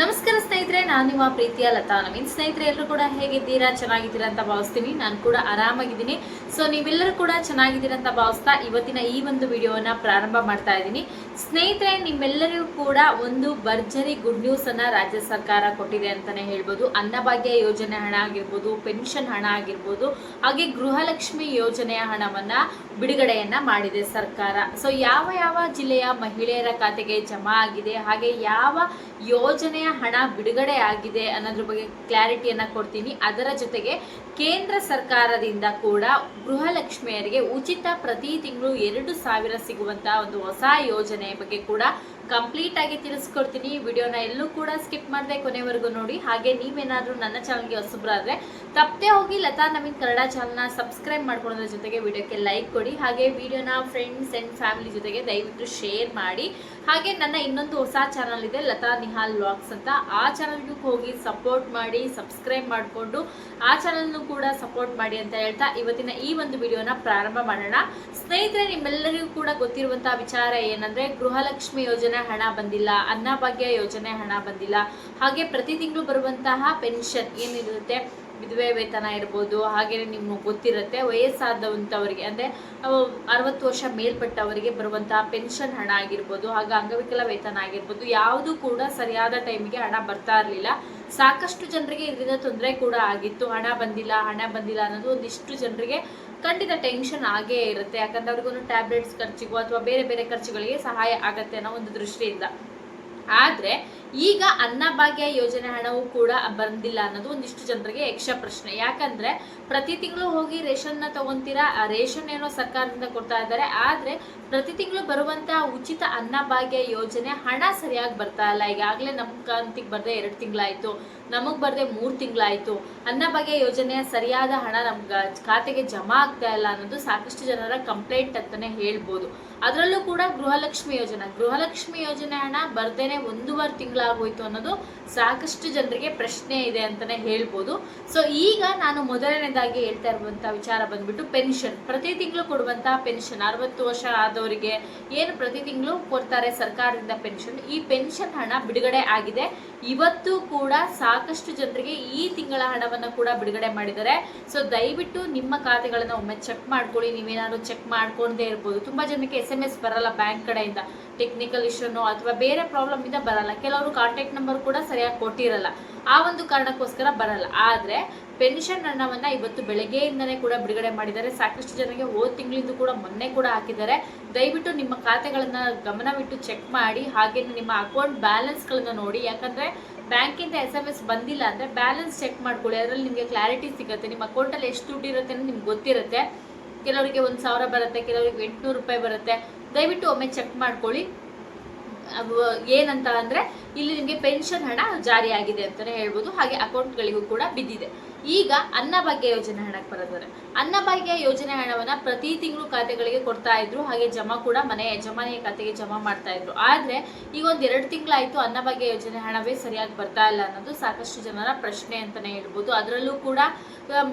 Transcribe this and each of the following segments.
ನಮಸ್ಕಾರ ಸ್ನೇಹಿತರೆ, ನಾನು ನಿಮ್ಮ ಪ್ರೀತಿಯ ಲತಾ ನವೀನ್. ಸ್ನೇಹಿತರೆ, ಎಲ್ಲರೂ ಕೂಡ ಹೇಗಿದ್ದೀರಾ? ಚೆನ್ನಾಗಿದ್ದೀರಾ ಅಂತ ಭಾವಿಸ್ತೀನಿ. ನಾನು ಕೂಡ ಆರಾಮಾಗಿದ್ದೀನಿ. ಸೊ ನೀವೆಲ್ಲರೂ ಕೂಡ ಚೆನ್ನಾಗಿದ್ದೀರಾ ಅಂತ ಭಾವಿಸ್ತಾ ಇವತ್ತಿನ ಈ ಒಂದು ವಿಡಿಯೋನ ಪ್ರಾರಂಭ ಮಾಡ್ತಾ ಇದ್ದೀನಿ. ಸ್ನೇಹಿತರೆ, ನಿಮ್ಮೆಲ್ಲರಿಗೂ ಕೂಡ ಒಂದು ಭರ್ಜರಿ ಗುಡ್ ನ್ಯೂಸ್ ಅನ್ನ ರಾಜ್ಯ ಸರ್ಕಾರ ಕೊಟ್ಟಿದೆ ಅಂತಾನೆ ಹೇಳ್ಬೋದು. ಅನ್ನಭಾಗ್ಯ ಯೋಜನೆ ಹಣ ಆಗಿರ್ಬೋದು ಪೆನ್ಷನ್ ಹಣ ಆಗಿರ್ಬೋದು, ಹಾಗೆ ಗೃಹಲಕ್ಷ್ಮಿ ಯೋಜನೆಯ ಹಣವನ್ನ ಬಿಡುಗಡೆಯನ್ನು ಮಾಡಿದೆ ಸರ್ಕಾರ. ಸೊ ಯಾವ ಯಾವ ಜಿಲ್ಲೆಯ ಮಹಿಳೆಯರ ಖಾತೆಗೆ ಜಮಾ ಆಗಿದೆ, ಹಾಗೆ ಯಾವ ಯೋಜನೆಯ ಹಣ ಬಿಡುಗಡೆ ಆಗಿದೆ ಅನ್ನೋದ್ರ ಬಗ್ಗೆ ಕ್ಲಾರಿಟಿಯನ್ನು ಕೊಡ್ತೀನಿ. ಅದರ ಜೊತೆಗೆ ಕೇಂದ್ರ ಸರ್ಕಾರದಿಂದ ಕೂಡ ಗೃಹಲಕ್ಷ್ಮಿಯರಿಗೆ ಉಚಿತ ಪ್ರತಿ ತಿಂಗಳು ಎರಡು ಸಾವಿರ ಸಿಗುವಂತಹ ಒಂದು ಹೊಸ ಯೋಜನೆ ಬಗ್ಗೆ ಕೂಡ ಕಂಪ್ಲೀಟ್ ಆಗಿ ತಿಳಿಸ್ಕೊಡ್ತೀನಿ. ವಿಡಿಯೋನ ಎಲ್ಲೂ ಕೂಡ ಸ್ಕಿಪ್ ಮಾಡದೆ ಕೊನೆವರೆಗೂ ನೋಡಿ. ಹಾಗೆ ನೀವೇನಾದರೂ ನನ್ನ ಚಾನಲ್ಗೆ ಹೊಸಬ್ರಾದ್ರೆ, ತಪ್ಪದೆ ಹೋಗಿ ಲತಾ ನವೀನ್ ಕನ್ನಡ ಚಾನಲ್ನ ಸಬ್ಸ್ಕ್ರೈಬ್ ಮಾಡ್ಕೊಳೋದ್ರ ಜೊತೆಗೆ ವಿಡಿಯೋಕ್ಕೆ ಲೈಕ್ ಕೊಡಿ. ಹಾಗೆ ವಿಡಿಯೋನ ಫ್ರೆಂಡ್ಸ್ ಆ್ಯಂಡ್ ಫ್ಯಾಮಿಲಿ ಜೊತೆಗೆ ದಯವಿಟ್ಟು ಶೇರ್ ಮಾಡಿ. ಹಾಗೆ ನನ್ನ ಇನ್ನೊಂದು ಹೊಸ ಚಾನಲ್ ಇದೆ ಲತಾ ನಿಹಾಲ್ ವ್ಲಾಗ್ಸ್ ಅಂತ. ಆ ಚಾನಲ್ಗೂ ಹೋಗಿ ಸಪೋರ್ಟ್ ಮಾಡಿ ಸಬ್ಸ್ಕ್ರೈಬ್ ಮಾಡಿಕೊಂಡು ಆ ಚಾನಲ್ನು ಕೂಡ ಸಪೋರ್ಟ್ ಮಾಡಿ ಅಂತ ಹೇಳ್ತಾ ಇವತ್ತಿನ ಈ ಒಂದು ವಿಡಿಯೋನ ಪ್ರಾರಂಭ ಮಾಡೋಣ. ಸ್ನೇಹಿತರೆ, ನಿಮ್ಮೆಲ್ಲರಿಗೂ ಕೂಡ ಗೊತ್ತಿರುವಂತಹ ವಿಚಾರ ಏನಂದ್ರೆ ಗೃಹಲಕ್ಷ್ಮಿ ಯೋಜನೆ ಹಣ ಬಂದಿಲ್ಲ, ಅನ್ನಭಾಗ್ಯ ಯೋಜನೆ ಹಣ ಬಂದಿಲ್ಲ. ಹಾಗೆ ಪ್ರತಿ ತಿಂಗಳು ಬರುವಂತಹ ಪೆನ್ಷನ್ ಏನಿರುತ್ತೆ? ವಿಧವೆ ವೇತನ ಇರ್ಬೋದು ಹಾಗೆಯೇ ನಿಮ್ಗೆ ಗೊತ್ತಿರುತ್ತೆ ವಯಸ್ಸಾದಂಥವರಿಗೆ ಅಂದರೆ ಅರವತ್ತು ವರ್ಷ ಮೇಲ್ಪಟ್ಟವರಿಗೆ ಬರುವಂತಹ ಪೆನ್ಷನ್ ಹಣ ಆಗಿರ್ಬೋದು, ಹಾಗೆ ಅಂಗವಿಕಲ ವೇತನ ಆಗಿರ್ಬೋದು, ಯಾವುದು ಕೂಡ ಸರಿಯಾದ ಟೈಮಿಗೆ ಹಣ ಬರ್ತಾ ಇರಲಿಲ್ಲ. ಸಾಕಷ್ಟು ಜನರಿಗೆ ಇದರಿಂದ ತೊಂದರೆ ಕೂಡ ಆಗಿತ್ತು. ಹಣ ಬಂದಿಲ್ಲ ಹಣ ಬಂದಿಲ್ಲ ಅನ್ನೋದು ಒಂದಿಷ್ಟು ಜನರಿಗೆ ಖಂಡಿತ ಟೆನ್ಷನ್ ಆಗೇ ಇರುತ್ತೆ. ಯಾಕಂದ್ರೆ ಅವ್ರಿಗೊಂದು ಟ್ಯಾಬ್ಲೆಟ್ಸ್ ಖರ್ಚಿಗೂ ಅಥವಾ ಬೇರೆ ಬೇರೆ ಖರ್ಚುಗಳಿಗೆ ಸಹಾಯ ಆಗತ್ತೆ ಅನ್ನೋ ಒಂದು ದೃಷ್ಟಿಯಿಂದ. ಆದ್ರೆ ಈಗ ಅನ್ನಭಾಗ್ಯ ಯೋಜನೆ ಹಣವು ಕೂಡ ಬಂದಿಲ್ಲ ಅನ್ನೋದು ಒಂದಿಷ್ಟು ಜನರಿಗೆ ಯಕ್ಷ ಪ್ರಶ್ನೆ. ಯಾಕಂದ್ರೆ ಪ್ರತಿ ತಿಂಗಳು ಹೋಗಿ ರೇಷನ್ನ ತಗೊಂತೀರಾ? ಆ ರೇಷನ್ ಏನೋ ಸರ್ಕಾರದಿಂದ ಕೊಡ್ತಾ ಇದ್ದಾರೆ. ಆದರೆ ಪ್ರತಿ ತಿಂಗಳು ಬರುವಂತಹ ಉಚಿತ ಅನ್ನಭಾಗ್ಯ ಯೋಜನೆ ಹಣ ಸರಿಯಾಗಿ ಬರ್ತಾ ಇಲ್ಲ. ಈಗಾಗಲೇ ನಮ್ಮ ಕಂತಿಗೆ ಬರದೆ ಎರಡು ತಿಂಗಳಾಯಿತು. ನಮಗೆ ಬರದೆ ಮೂರು ತಿಂಗಳಾಯಿತು. ಅನ್ನಭಾಗ್ಯ ಯೋಜನೆಯ ಸರಿಯಾದ ಹಣ ನಮ್ಗೆ ಖಾತೆಗೆ ಜಮಾ ಆಗ್ತಾ ಇಲ್ಲ ಅನ್ನೋದು ಸಾಕಷ್ಟು ಜನರ ಕಂಪ್ಲೇಂಟ್ ಅಂತಲೇ ಹೇಳ್ಬೋದು. ಅದರಲ್ಲೂ ಕೂಡ ಗೃಹಲಕ್ಷ್ಮಿ ಯೋಜನೆ. ಗೃಹಲಕ್ಷ್ಮಿ ಯೋಜನೆ ಹಣ ಬರ್ದೇನೆ ಒಂದೂವರೆ ತಿಂಗಳಾಗೋಯ್ತು ಅನ್ನೋದು ಸಾಕಷ್ಟು ಜನರಿಗೆ ಪ್ರಶ್ನೆ ಇದೆ ಅಂತಾನೆ ಹೇಳ್ಬೋದು. ಸೊ ಈಗ ನಾನು ಮೊದಲನೇದಾಗಿ ಹೇಳ್ತಾ ಇರುವಂಥ ವಿಚಾರ ಬಂದ್ಬಿಟ್ಟು ಪೆನ್ಷನ್ ಪ್ರತಿ ತಿಂಗಳು ಕೊಡುವಂತಹ ಪೆನ್ಷನ್ ಅರವತ್ತು ವರ್ಷ ಆದವರಿಗೆ ಏನು ಪ್ರತಿ ತಿಂಗಳು ಕೊಡ್ತಾರೆ ಸರ್ಕಾರದಿಂದ ಪೆನ್ಷನ್ ಈ ಪೆನ್ಷನ್ ಹಣ ಬಿಡುಗಡೆ ಆಗಿದೆ. ಇವತ್ತು ಕೂಡ ಸಾಕಷ್ಟು ಜನರಿಗೆ ಈ ತಿಂಗಳ ಹಣವನ್ನು ಕೂಡ ಬಿಡುಗಡೆ ಮಾಡಿದ್ದಾರೆ. ಸೊ ದಯವಿಟ್ಟು ನಿಮ್ಮ ಖಾತೆಗಳನ್ನ ಒಮ್ಮೆ ಚೆಕ್ ಮಾಡ್ಕೊಳ್ಳಿ. ನೀವೇನಾದ್ರು ಚೆಕ್ ಮಾಡ್ಕೊಂಡೇ ಇರ್ಬೋದು. ತುಂಬಾ ಜನಕ್ಕೆ ಎಸ್ ಎಂ ಎಸ್ ಬರಲ್ಲ ಬ್ಯಾಂಕ್ ಕಡೆಯಿಂದ. ಟೆಕ್ನಿಕಲ್ ಇಶ್ಯೂನೋ ಅಥವಾ ಬೇರೆ ಪ್ರಾಬ್ಲಮ್ ಇಂದ ಬರಲ್ಲ. ಕೆಲವರು ಕಾಂಟ್ಯಾಕ್ಟ್ ನಂಬರ್ ಕೂಡ ಸರಿಯಾಗಿ ಕೊಟ್ಟಿರಲ್ಲ. ಆ ಒಂದು ಕಾರಣಕ್ಕೋಸ್ಕರ ಬರಲ್ಲ. ಆದ್ರೆ ಪೆನ್ಷನ್ ಹಣವನ್ನ ಇವತ್ತು ಬೆಳಗ್ಗೆಯಿಂದನೇ ಕೂಡ ಬಿಡುಗಡೆ ಮಾಡಿದ್ದಾರೆ. ಸಾಕಷ್ಟು ಜನರಿಗೆ ಹೋದ ತಿಂಗಳಿಂದ ಕೂಡ ಮೊನ್ನೆ ಕೂಡ ಹಾಕಿದ್ದಾರೆ. ದಯವಿಟ್ಟು ನಿಮ್ಮ ಖಾತೆಗಳನ್ನ ಗಮನವಿಟ್ಟು ಚೆಕ್ ಮಾಡಿ, ಹಾಗೆ ನಿಮ್ಮ ಅಕೌಂಟ್ ಬ್ಯಾಲೆನ್ಸ್ಗಳನ್ನು ನೋಡಿ. ಯಾಕಂದ್ರೆ ಬ್ಯಾಂಕಿಂದ ಎಸ್ ಎಂ ಎಸ್ ಬಂದಿಲ್ಲ ಅಂದ್ರೆ ಬ್ಯಾಲೆನ್ಸ್ ಚೆಕ್ ಮಾಡ್ಕೊಳ್ಳಿ. ಅದರಲ್ಲಿ ನಿಮಗೆ ಕ್ಲಾರಿಟಿ ಸಿಗುತ್ತೆ. ನಿಮ್ಮ ಅಕೌಂಟಲ್ಲಿ ಎಷ್ಟು ದುಡ್ಡು ಇರುತ್ತೆ ಅನ್ನೋದು ನಿಮ್ಗೆ ಗೊತ್ತಿರುತ್ತೆ. ಕೆಲವರಿಗೆ ಒಂದು ಸಾವಿರ ಬರುತ್ತೆ, ಕೆಲವರಿಗೆ ಎಂಟುನೂರು ರೂಪಾಯಿ ಬರುತ್ತೆ. ದಯವಿಟ್ಟು ಒಮ್ಮೆ ಚೆಕ್ ಮಾಡ್ಕೊಳ್ಳಿ. ಏನಂತ ಅಂದ್ರೆ ಇಲ್ಲಿ ನಿಮಗೆ ಪೆನ್ಷನ್ ಹಣ ಜಾರಿಯಾಗಿದೆ ಅಂತಲೇ ಹೇಳ್ಬೋದು. ಹಾಗೆ ಅಕೌಂಟ್ಗಳಿಗೂ ಕೂಡ ಬಿದ್ದಿದೆ. ಈಗ ಅನ್ನಭಾಗ್ಯ ಯೋಜನೆ ಹಣಕ್ಕೆ ಬರೋದಾರೆ ಅನ್ನಭಾಗ್ಯ ಯೋಜನೆ ಹಣವನ್ನ ಪ್ರತಿ ತಿಂಗಳು ಖಾತೆಗಳಿಗೆ ಕೊಡ್ತಾ ಇದ್ರು, ಹಾಗೆ ಜಮಾ ಕೂಡ ಮನೆ ಯಜಮಾನಿಯ ಖಾತೆಗೆ ಜಮಾ ಮಾಡ್ತಾ ಇದ್ರು. ಆದರೆ ಈಗ ಒಂದು ಎರಡು ತಿಂಗಳಾಯಿತು ಅನ್ನಭಾಗ್ಯ ಯೋಜನೆ ಹಣವೇ ಸರಿಯಾಗಿ ಬರ್ತಾ ಇಲ್ಲ ಅನ್ನೋದು ಸಾಕಷ್ಟು ಜನರ ಪ್ರಶ್ನೆ ಅಂತಲೇ ಹೇಳ್ಬೋದು. ಅದರಲ್ಲೂ ಕೂಡ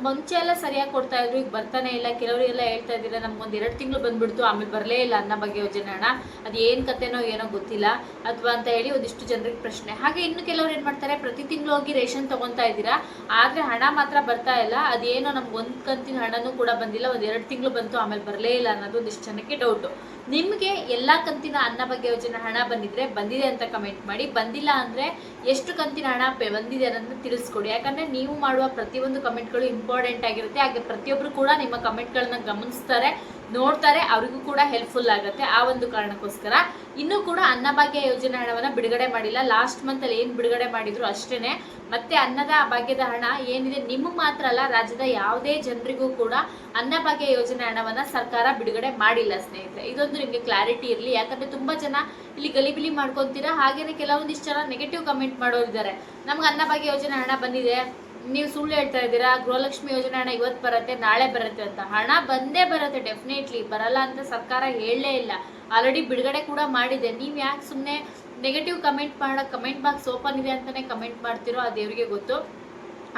ಮುಂಚೆ ಎಲ್ಲ ಸರಿಯಾಗಿ ಕೊಡ್ತಾ ಇದ್ರು, ಈಗ ಬರ್ತಾನೆ ಇಲ್ಲ. ಕೆಲವರಿಗೆಲ್ಲ ಹೇಳ್ತಾ ಇದ್ದೀರಾ ನಮ್ಗೊಂದು ಎರಡು ತಿಂಗಳು ಬಂದ್ಬಿಡ್ತು, ಆಮೇಲೆ ಬರಲೇ ಇಲ್ಲ ಅನ್ನಭಾಗ್ಯ ಯೋಜನೆ ಹಣ. ಅದು ಏನು ಕತೆನೋ ಏನೋ ಗೊತ್ತಿಲ್ಲ. ಅಥವಾ ಅಂತ ಹೇಳಿ ಒಂದಿಷ್ಟು ಜನರಿಗೆ ಪ್ರಶ್ನೆ. ಹಾಗೆ ಇನ್ನು ಕೆಲವರು ಏನು ಮಾಡ್ತಾರೆ, ಪ್ರತಿ ತಿಂಗಳು ಹೋಗಿ ರೇಷನ್ ತಗೊತಾ ಇದ್ದೀರಾ, ಆದರೆ ಹಣ ಮಾತ್ರ ಬರ್ತಾ ಇಲ್ಲ. ಅದೇನೋ ನಮ್ಗೆ ಒಂದ್ ಕಂತಿನ ಹಣನೂ ಕೂಡ ಬಂದಿಲ್ಲ. ಒಂದು ಎರಡು ತಿಂಗಳು ಬಂತು, ಆಮೇಲೆ ಬರಲೇ ಇಲ್ಲ ಅನ್ನೋದು ಒಂದಿಷ್ಟು ಜನಕ್ಕೆ ಡೌಟ್ ನಿಮಗೆ ಎಲ್ಲಾ ಕಂತಿನ ಅನ್ನಭಾಗ್ಯ ಯೋಜನೆ ಹಣ ಬಂದಿದ್ರೆ ಬಂದಿದೆ ಅಂತ ಕಮೆಂಟ್ ಮಾಡಿ. ಬಂದಿಲ್ಲ ಅಂದ್ರೆ ಎಷ್ಟು ಕಂತಿನ ಹಣ ಬಂದಿದೆ ಅನ್ನೋದನ್ನ ತಿಳಿಸ್ಕೊಡಿ. ಯಾಕಂದ್ರೆ ನೀವು ಮಾಡುವ ಪ್ರತಿಯೊಂದು ಕಮೆಂಟ್ಗಳು ಇಂಪಾರ್ಟೆಂಟ್ ಆಗಿರುತ್ತೆ. ಹಾಗೆ ಪ್ರತಿಯೊಬ್ರು ಕೂಡ ನಿಮ್ಮ ಕಮೆಂಟ್ಗಳನ್ನ ಗಮನಿಸ್ತಾರೆ. ನೋಡ್ತಾರೆ, ಅವ್ರಿಗೂ ಕೂಡ ಹೆಲ್ಪ್ಫುಲ್ ಆಗುತ್ತೆ ಆ ಒಂದು ಕಾರಣಕ್ಕೋಸ್ಕರ. ಇನ್ನೂ ಕೂಡ ಅನ್ನಭಾಗ್ಯ ಯೋಜನೆ ಹಣವನ್ನು ಬಿಡುಗಡೆ ಮಾಡಿಲ್ಲ. ಲಾಸ್ಟ್ ಮಂತ್ ಅಲ್ಲಿ ಏನ್ ಬಿಡುಗಡೆ ಮಾಡಿದ್ರು ಅಷ್ಟೇ ಮತ್ತೆ ಅನ್ನದ ಭಾಗ್ಯದ ಹಣ ಏನಿದೆ ನಿಮಗೆ ಮಾತ್ರ ಅಲ್ಲ, ರಾಜ್ಯದ ಯಾವುದೇ ಜನರಿಗೂ ಕೂಡ ಅನ್ನಭಾಗ್ಯ ಯೋಜನೆ ಹಣವನ್ನು ಸರ್ಕಾರ ಬಿಡುಗಡೆ ಮಾಡಿಲ್ಲ, ಸ್ನೇಹಿತರೆ. ಇದೊಂದು ನಿಮಗೆ ಕ್ಲಾರಿಟಿ ಇರಲಿ. ಯಾಕಂದ್ರೆ ತುಂಬ ಜನ ಇಲ್ಲಿ ಗಲಿಬಿಲಿ ಮಾಡ್ಕೊತೀರಾ? ಹಾಗೇನೆ ಕೆಲವೊಂದಿಷ್ಟು ಜನ ನೆಗೆಟಿವ್ ಕಮೆಂಟ್ ಮಾಡೋರಿದ್ದಾರೆ. ನಮ್ಗೆ ಅನ್ನಭಾಗ್ಯ ಯೋಜನೆ ಹಣ ಬಂದಿದೆ. ನೀವು ಸುಳ್ಳು ಹೇಳ್ತಾ ಇದ್ದೀರಾ? ಗೃಹಲಕ್ಷ್ಮಿ ಯೋಜನೆ ಹಣ ಇವತ್ತು ಬರುತ್ತೆ, ನಾಳೆ ಬರುತ್ತೆ ಅಂತ. ಹಣ ಬಂದೇ ಬರುತ್ತೆ ಡೆಫಿನೆಟ್ಲಿ ಬರಲ್ಲ ಅಂತ ಸರ್ಕಾರ ಹೇಳಲೇ ಇಲ್ಲ. ಆಲ್ರೆಡಿ ಬಿಡುಗಡೆ ಕೂಡ ಮಾಡಿದೆ. ನೀವು ಯಾಕೆ ಸುಮ್ಮನೆ ನೆಗೆಟಿವ್ ಕಮೆಂಟ್ ಮಾಡೋ ಕಮೆಂಟ್ ಬಾಕ್ಸ್ ಓಪನ್ ಇದೆ ಅಂತಲೇ ಕಮೆಂಟ್ ಮಾಡ್ತಿರೋ ಆ ದೇವರಿಗೆ ಗೊತ್ತು.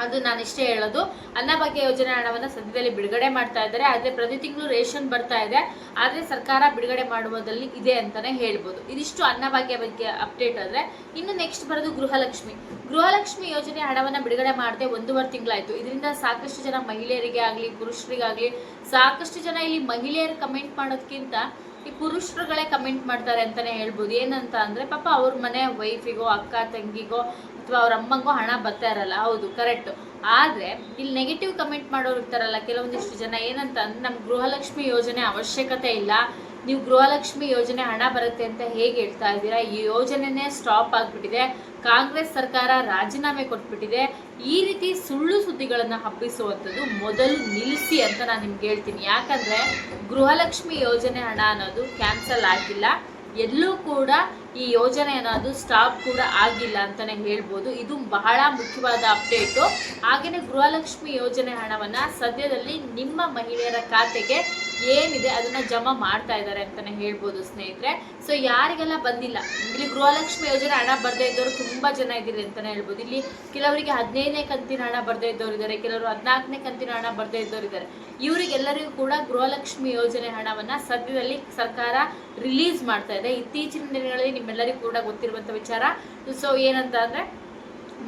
ಅದು ನಾನು ಇಷ್ಟೇ ಹೇಳೋದು. ಅನ್ನಭಾಗ್ಯ ಯೋಜನೆ ಹಣವನ್ನು ಸದ್ಯದಲ್ಲಿ ಬಿಡುಗಡೆ ಮಾಡ್ತಾ ಇದ್ದಾರೆ. ಆದರೆ ಪ್ರತಿ ತಿಂಗಳು ರೇಷನ್ ಬರ್ತಾ ಇದೆ. ಆದರೆ ಸರ್ಕಾರ ಬಿಡುಗಡೆ ಮಾಡುವುದಲ್ಲಿ ಇದೆ ಅಂತಲೇ ಹೇಳ್ಬೋದು. ಇದಿಷ್ಟು ಅನ್ನಭಾಗ್ಯ ಬಗ್ಗೆ ಅಪ್ಡೇಟ್ ಆದರೆ ಇನ್ನು ನೆಕ್ಸ್ಟ್ ಬರೋದು ಗೃಹಲಕ್ಷ್ಮಿ. ಗೃಹಲಕ್ಷ್ಮಿ ಯೋಜನೆ ಹಣವನ್ನು ಬಿಡುಗಡೆ ಮಾಡದೆ ಒಂದೂವರೆ ತಿಂಗಳಾಯಿತು. ಇದರಿಂದ ಸಾಕಷ್ಟು ಜನ ಮಹಿಳೆಯರಿಗೆ ಆಗಲಿ, ಪುರುಷರಿಗಾಗಲಿ, ಸಾಕಷ್ಟು ಜನ ಇಲ್ಲಿ ಮಹಿಳೆಯರು ಕಮೆಂಟ್ ಮಾಡೋದಕ್ಕಿಂತ ಈ ಪುರುಷರುಗಳೇ ಕಮೆಂಟ್ ಮಾಡ್ತಾರೆ ಅಂತಲೇ ಹೇಳ್ಬೋದು. ಏನಂತ ಅಂದರೆ ಪಾಪ ಅವ್ರ ಮನೆ ವೈಫಿಗೋ ಅಕ್ಕ, ತಂಗಿಗೋ ಅಥವಾ ಅವ್ರ ಅಮ್ಮಂಗೂ ಹಣ ಬರ್ತಾ ಇರಲ್ಲ. ಹೌದು ಕರೆಕ್ಟ್ ಆದ್ರೆ ಇಲ್ಲಿ ನೆಗೆಟಿವ್ ಕಮೆಂಟ್ ಮಾಡೋರು ಇರ್ತಾರಲ್ಲ, ಕೆಲವೊಂದಿಷ್ಟು ಜನ ಏನಂತ ಅಂದ್ರೆ ನಮ್ಗೆ ಗೃಹಲಕ್ಷ್ಮಿ ಯೋಜನೆ ಅವಶ್ಯಕತೆ ಇಲ್ಲ. ನೀವು ಗೃಹಲಕ್ಷ್ಮಿ ಯೋಜನೆ ಹಣ ಬರುತ್ತೆ ಅಂತ ಹೇಗೆ ಹೇಳ್ತಾ ಇದ್ದೀರಾ? ಈ ಯೋಜನೆನೇ ಸ್ಟಾಪ್ ಆಗಿಬಿಟ್ಟಿದೆ. ಕಾಂಗ್ರೆಸ್ ಸರ್ಕಾರ ರಾಜೀನಾಮೆ ಕೊಟ್ಬಿಟ್ಟಿದೆ. ಈ ರೀತಿ ಸುಳ್ಳು ಸುದ್ದಿಗಳನ್ನು ಹಬ್ಬಿಸುವಂಥದ್ದು ಮೊದಲು ನಿಲ್ಲಿಸಿ ಅಂತ ನಾನು ನಿಮ್ಗೆ ಹೇಳ್ತೀನಿ. ಯಾಕಂದ್ರೆ ಗೃಹಲಕ್ಷ್ಮಿ ಯೋಜನೆ ಹಣ ಅನ್ನೋದು ಕ್ಯಾನ್ಸಲ್ ಆಗಿಲ್ಲ. ಎಲ್ಲೂ ಕೂಡ ಈ ಯೋಜನೆ ಅನ್ನೋದು ಸ್ಟಾಪ್ ಕೂಡ ಆಗಿಲ್ಲ ಅಂತಾನೆ ಹೇಳ್ಬೋದು. ಇದು ಬಹಳ ಮುಖ್ಯವಾದ ಅಪ್ಡೇಟು ಹಾಗೆಯೇ ಗೃಹಲಕ್ಷ್ಮಿ ಯೋಜನೆ ಹಣವನ್ನು ಸದ್ಯದಲ್ಲಿ ನಿಮ್ಮ ಮಹಿಳೆಯರ ಖಾತೆಗೆ ಏನಿದೆ ಅದನ್ನ ಜಮಾ ಮಾಡ್ತಾ ಇದ್ದಾರೆ ಅಂತಾನೆ ಹೇಳ್ಬೋದು ಸ್ನೇಹಿತರೆ. ಸೊ ಯಾರಿಗೆಲ್ಲ ಬಂದಿಲ್ಲ, ಇಲ್ಲಿ ಗೃಹಲಕ್ಷ್ಮಿ ಯೋಜನೆ ಹಣ ಬರ್ದೇ ಇದ್ದವರು ತುಂಬಾ ಜನ ಇದ್ದೀರಿ ಅಂತಾನೆ ಹೇಳ್ಬೋದು. ಇಲ್ಲಿ ಕೆಲವರಿಗೆ ಹದಿನೈದನೇ ಕಂತಿನ ಹಣ ಬರ್ದೇ ಇದ್ದವರು ಇದ್ದಾರೆ, ಕೆಲವರು ಹದಿನಾಲ್ಕನೇ ಕಂತಿನ ಹಣ ಬರ್ದೇ ಇದ್ದವರು ಇದ್ದಾರೆ. ಇವರಿಗೆಲ್ಲರಿಗೂ ಕೂಡ ಗೃಹಲಕ್ಷ್ಮಿ ಯೋಜನೆ ಹಣವನ್ನ ಸದ್ಯದಲ್ಲಿ ಸರ್ಕಾರ ರಿಲೀಸ್ ಮಾಡ್ತಾ ಇದೆ. ಇತ್ತೀಚಿನ ದಿನಗಳಲ್ಲಿ ನಿಮ್ಮೆಲ್ಲರಿಗೂ ಕೂಡ ಗೊತ್ತಿರುವಂತ ವಿಚಾರ. ಸೊ ಏನಂತ ಅಂದ್ರೆ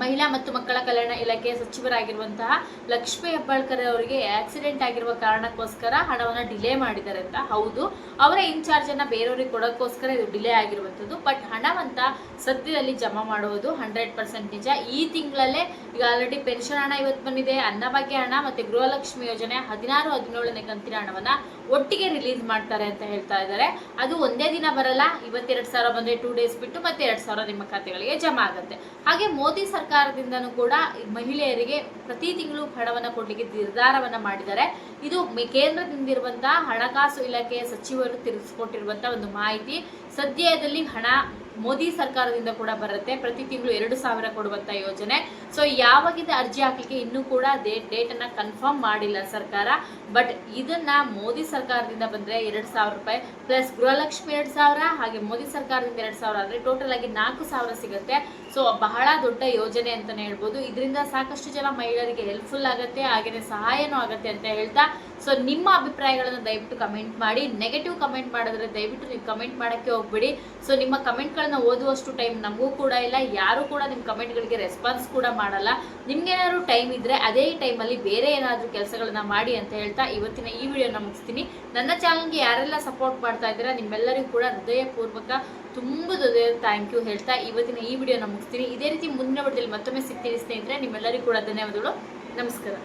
ಮಹಿಳಾ ಮತ್ತು ಮಕ್ಕಳ ಕಲ್ಯಾಣ ಇಲಾಖೆಯ ಸಚಿವರಾಗಿರುವಂತಹ ಲಕ್ಷ್ಮೀ ಹೆಬ್ಬಾಳ್ಕರ್ ಅವರಿಗೆ ಆಕ್ಸಿಡೆಂಟ್ ಆಗಿರುವ ಕಾರಣಕ್ಕೋಸ್ಕರ ಹಣವನ್ನು ಡಿಲೇ ಮಾಡಿದ್ದಾರೆ ಅಂತ. ಹೌದು, ಅವರ ಇನ್ಚಾರ್ಜ್ ಅನ್ನ ಬೇರೆಯವರಿಗೆ ಕೊಡೋಕ್ಕೋಸ್ಕರ ಇದು ಡಿಲೇ ಆಗಿರುವಂಥದ್ದು. ಬಟ್ ಹಣವಂತ ಸದ್ಯದಲ್ಲಿ ಜಮಾ ಮಾಡುವುದು ಹಂಡ್ರೆಡ್ ಪರ್ಸೆಂಟ್ ನಿಜ. ಈ ತಿಂಗಳಲ್ಲೇ ಈಗ ಆಲ್ರೆಡಿ ಪೆನ್ಷನ್ ಹಣ ಇವತ್ತು ಬಂದಿದೆ. ಅನ್ನಭಾಗ್ಯ ಹಣ ಮತ್ತೆ ಗೃಹಲಕ್ಷ್ಮಿ ಯೋಜನೆ ಹದಿನಾರು, ಹದಿನೇಳನೇ ಕಂತಿನ ಹಣವನ್ನ ಒಟ್ಟಿಗೆ ರಿಲೀಸ್ ಮಾಡ್ತಾರೆ ಅಂತ ಹೇಳ್ತಾ ಇದ್ದಾರೆ. ಅದು ಒಂದೇ ದಿನ ಬರಲ್ಲ. ಇವತ್ತೆರಡು ಸಾವಿರ ಬಂದ್ರೆ ಟೂ ಡೇಸ್ ಬಿಟ್ಟು ಮತ್ತೆ ಎರಡು ಸಾವಿರ ನಿಮ್ಮ ಖಾತೆಗಳಿಗೆ ಜಮಾ ಆಗುತ್ತೆ. ಹಾಗೆ ಮೋದಿ ಸರ್ಕಾರದಿಂದನೂ ಕೂಡ ಮಹಿಳೆಯರಿಗೆ ಪ್ರತಿ ತಿಂಗಳು ಹಣವನ್ನು ಕೊಡಲಿಕ್ಕೆ ನಿರ್ಧಾರವನ್ನ ಮಾಡಿದ್ದಾರೆ. ಇದು ಕೇಂದ್ರದಿಂದ ಕೇಂದ್ರದಿಂದಿರುವಂತಹ ಹಣಕಾಸು ಇಲಾಖೆಯ ಸಚಿವರು ತಿಳಿಸಿಕೊಟ್ಟಿರುವಂತಹ ಒಂದು ಮಾಹಿತಿ. ಸದ್ಯದಲ್ಲಿ ಹಣ ಮೋದಿ ಸರ್ಕಾರದಿಂದ ಕೂಡ ಬರುತ್ತೆ. ಪ್ರತಿ ತಿಂಗಳು ಎರಡು ಸಾವಿರ ಕೊಡುವಂತ ಯೋಜನೆ. ಸೊ ಯಾವಾಗಿಂದ ಅರ್ಜಿ ಹಾಕಲಿಕ್ಕೆ ಇನ್ನೂ ಕೂಡ ಡೇಟ್ ಅನ್ನ ಕನ್ಫರ್ಮ್ ಮಾಡಿಲ್ಲ ಸರ್ಕಾರ. ಬಟ್ ಇದನ್ನ ಮೋದಿ ಸರ್ಕಾರದಿಂದ ಬಂದ್ರೆ ಎರಡ್ ಸಾವಿರ ರೂಪಾಯಿ ಪ್ಲಸ್ ಗೃಹಲಕ್ಷ್ಮಿ ಎರಡು ಸಾವಿರ, ಹಾಗೆ ಮೋದಿ ಸರ್ಕಾರದಿಂದ ಎರಡು ಸಾವಿರ ಅಂದ್ರೆ ಟೋಟಲ್ ಆಗಿ ನಾಲ್ಕು ಸಾವಿರ ಸಿಗುತ್ತೆ. ಸೊ ಬಹಳ ದೊಡ್ಡ ಯೋಜನೆ ಅಂತಾನೆ ಹೇಳ್ಬೋದು. ಇದರಿಂದ ಸಾಕಷ್ಟು ಜನ ಮಹಿಳೆಯರಿಗೆ ಹೆಲ್ಪ್ಫುಲ್ ಆಗುತ್ತೆ, ಹಾಗೇನೆ ಸಹಾಯನೂ ಆಗುತ್ತೆ ಅಂತ ಹೇಳ್ತಾ ಸೊ ನಿಮ್ಮ ಅಭಿಪ್ರಾಯಗಳನ್ನು ದಯವಿಟ್ಟು ಕಮೆಂಟ್ ಮಾಡಿ. ನೆಗೆಟಿವ್ ಕಮೆಂಟ್ ಮಾಡಿದ್ರೆ ದಯವಿಟ್ಟು ನೀವು ಕಮೆಂಟ್ ಮಾಡೋಕ್ಕೆ ಹೋಗ್ಬಿಡಿ. ಸೊ ನಿಮ್ಮ ಕಮೆಂಟ್ಗಳನ್ನ ಓದುವಷ್ಟು ಟೈಮ್ ನಮಗೂ ಕೂಡ ಇಲ್ಲ. ಯಾರು ಕೂಡ ನಿಮ್ಮ ಕಮೆಂಟ್ಗಳಿಗೆ ರೆಸ್ಪಾನ್ಸ್ ಕೂಡ ಮಾಡಲ್ಲ. ನಿಮ್ಗೇನಾದ್ರು ಟೈಮ್ ಇದ್ರೆ ಅದೇ ಟೈಮಲ್ಲಿ ಬೇರೆ ಏನಾದರೂ ಕೆಲಸಗಳನ್ನ ಮಾಡಿ ಅಂತ ಹೇಳ್ತಾ ಇವತ್ತಿನ ಈ ವಿಡಿಯೋನ ಮುಗಿಸ್ತೀನಿ. ನನ್ನ ಚಾನಲ್ಗೆ ಯಾರೆಲ್ಲ ಸಪೋರ್ಟ್ ಮಾಡ್ತಾ ಇದ್ದೀರಾ, ನಿಮ್ಮೆಲ್ಲರಿಗೂ ಕೂಡ ಹೃದಯಪೂರ್ವಕ ತುಂಬ ಥ್ಯಾಂಕ್ ಯು ಹೇಳ್ತಾ ಇವತ್ತಿನ ಈ ವಿಡಿಯೋನ ಮುಗಿಸ್ತೀನಿ. ಇದೇ ರೀತಿ ಮುಂದಿನ ವಿಡಿಯೋದಲ್ಲಿ ಮತ್ತೊಮ್ಮೆ ಸಿಗ್ತೀನಿ ಸ್ನೇಹಿತರೆ. ನಿಮ್ಮೆಲ್ಲರಿಗೂ ಕೂಡ ಧನ್ಯವಾದಗಳು. ನಮಸ್ಕಾರ.